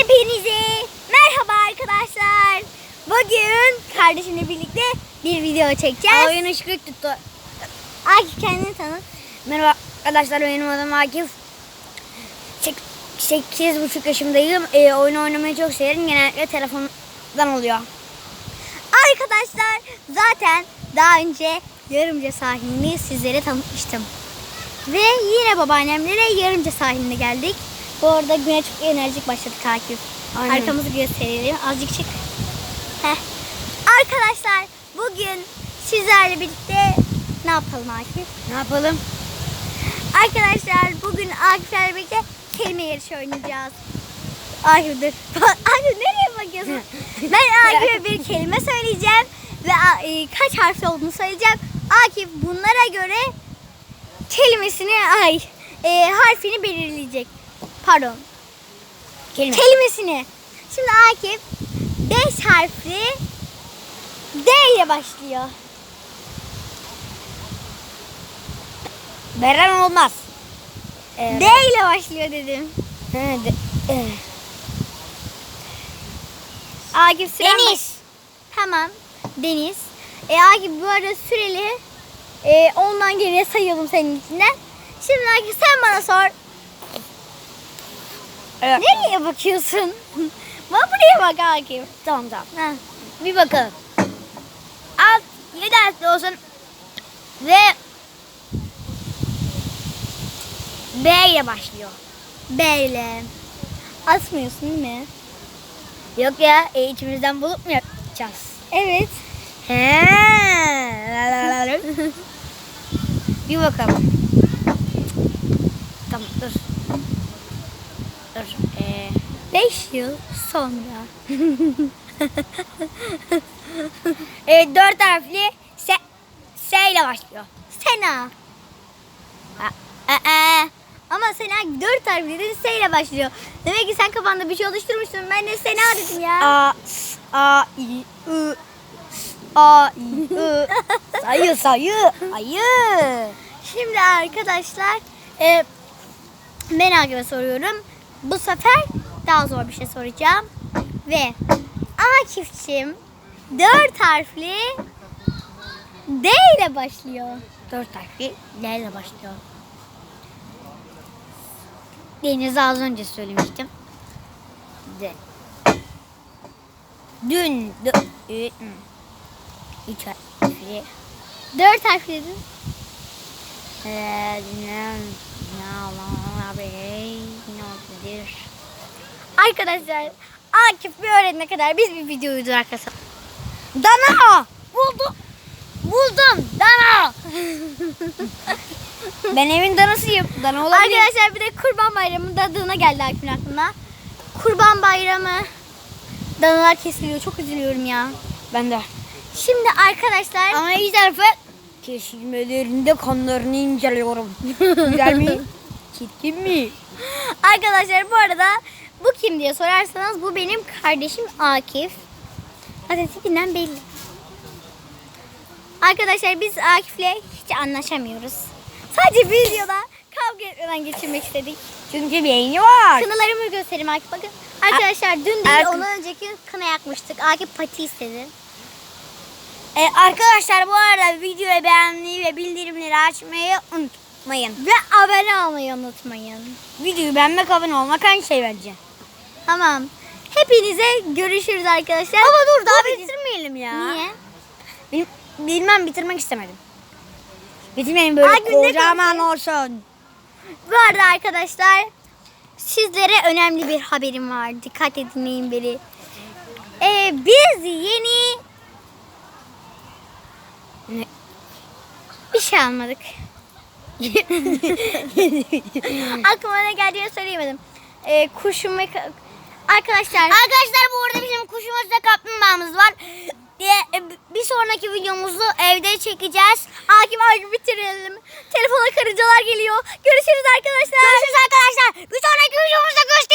Hepinize merhaba arkadaşlar. Bugün kardeşimle birlikte bir video çekeceğiz. Oyun ışık tuttu. Akif kendini tanıt. Merhaba arkadaşlar benim adım Akif. 8,5 yaşındayım. Ee, oyun oynamayı çok severim. Genellikle telefondan oluyor. Arkadaşlar zaten daha önce Yarımca sahilini sizlere tanıtmıştım. Ve yine babaannemlere Yarımca sahiline geldik. Bu arada güne çok enerjik başladık Akif. Aynen. Arkamızı gösterelim. Azıcık çık. Heh. Arkadaşlar bugün sizlerle birlikte ne yapalım Akif? Ne yapalım? Arkadaşlar bugün Akif'lerle birlikte kelime yarışı oynayacağız. Akif dur. Akif nereye bakıyorsun? ben Akif'e bir kelime söyleyeceğim ve e, kaç harfli olduğunu söyleyeceğim. Akif bunlara göre kelimesini ay e, harfini belirleyecek. Pardon. Kelime. Kelimesini. Şimdi Akif 5 harfli D ile başlıyor. Beren olmaz. Ee, D ile başlıyor dedim. he, de- Akif süren Deniz. Tamam. Deniz. E Akif bu arada süreli. E, ondan geriye sayalım senin içinden. Şimdi Akif sen bana sor. Evet. Nereye bakıyorsun? Bak buraya bak Akif. Tamam tamam. Ha. Bir bakalım. Alt 7 harfli olsun. Ve B ile başlıyor. B ile. Asmıyorsun değil mi? Yok ya e, içimizden bulup mu yapacağız? Evet. He. bir bakalım. Tamam dur. Dur. Ee, 5 yıl sonra. e, dört harfli S, S ile başlıyor. Sena. Ha, Aa, Ama Sena 4 harfli dedin S ile başlıyor. Demek ki sen kafanda bir şey oluşturmuşsun. Ben de Sena dedim ya. A, A, I, S, A, I, I. Sayı sayı. Ayı. Şimdi arkadaşlar e, ben Akif'e soruyorum. Bu sefer daha zor bir şey soracağım. Ve Akif'cim dört harfli D ile başlıyor. Dört harfli L ile başlıyor. Denizi az önce söylemiştim. De. Dün. Ü, ü. Üç harfli. Dört harfli dedin. Ee, ne, ne olabilir? Ne olabilir? Arkadaşlar Akif bir öğrenene kadar biz bir video uydurduk arkadaşlar. Dana! Buldum. Buldum. Dana. ben evin danasıyım. Dana olabilir. Arkadaşlar bir de Kurban Bayramı dadığına geldi Akif'in aklına. Kurban Bayramı danalar kesiliyor. Çok üzülüyorum ya. Ben de. Şimdi arkadaşlar Ama iyi tarafı kesilmelerinde kanlarını inceliyorum. Güzel mi? Çirkin mi? Arkadaşlar bu arada bu kim diye sorarsanız bu benim kardeşim Akif. Zaten tipinden belli. Arkadaşlar biz Akif'le hiç anlaşamıyoruz. Sadece bir videoda kavga etmeden geçirmek istedik. Çünkü beyni var. Kınalarımı göstereyim Akif bakın. Arkadaşlar dün değil ondan önceki kına yakmıştık. Akif pati istedi. Ee, arkadaşlar bu arada videoyu beğenmeyi ve bildirimleri açmayı unutmayın. Ve abone olmayı unutmayın. Videoyu beğenmek, abone olmak aynı şey bence. Tamam. Hepinize görüşürüz arkadaşlar. Ama dur daha video- bitirmeyelim ya. Niye? Bil- bilmem bitirmek istemedim. Bitirmeyin böyle Ay, kocaman olsun. Bu arada arkadaşlar sizlere önemli bir haberim var. Dikkat edin beri. Ee, biz yeni Ne? bir şey almadık. Aklıma ne geldiğini söyleyemedim. Ee, kuşum ve arkadaşlar Arkadaşlar bu arada bizim kuşumuz ve kaplumbağamız var. Diye, e, bir sonraki videomuzu evde çekeceğiz. Akif Akif bitirelim. Telefona karıncalar geliyor. Görüşürüz arkadaşlar. Görüşürüz arkadaşlar. Bir sonraki videomuzda göstereceğiz.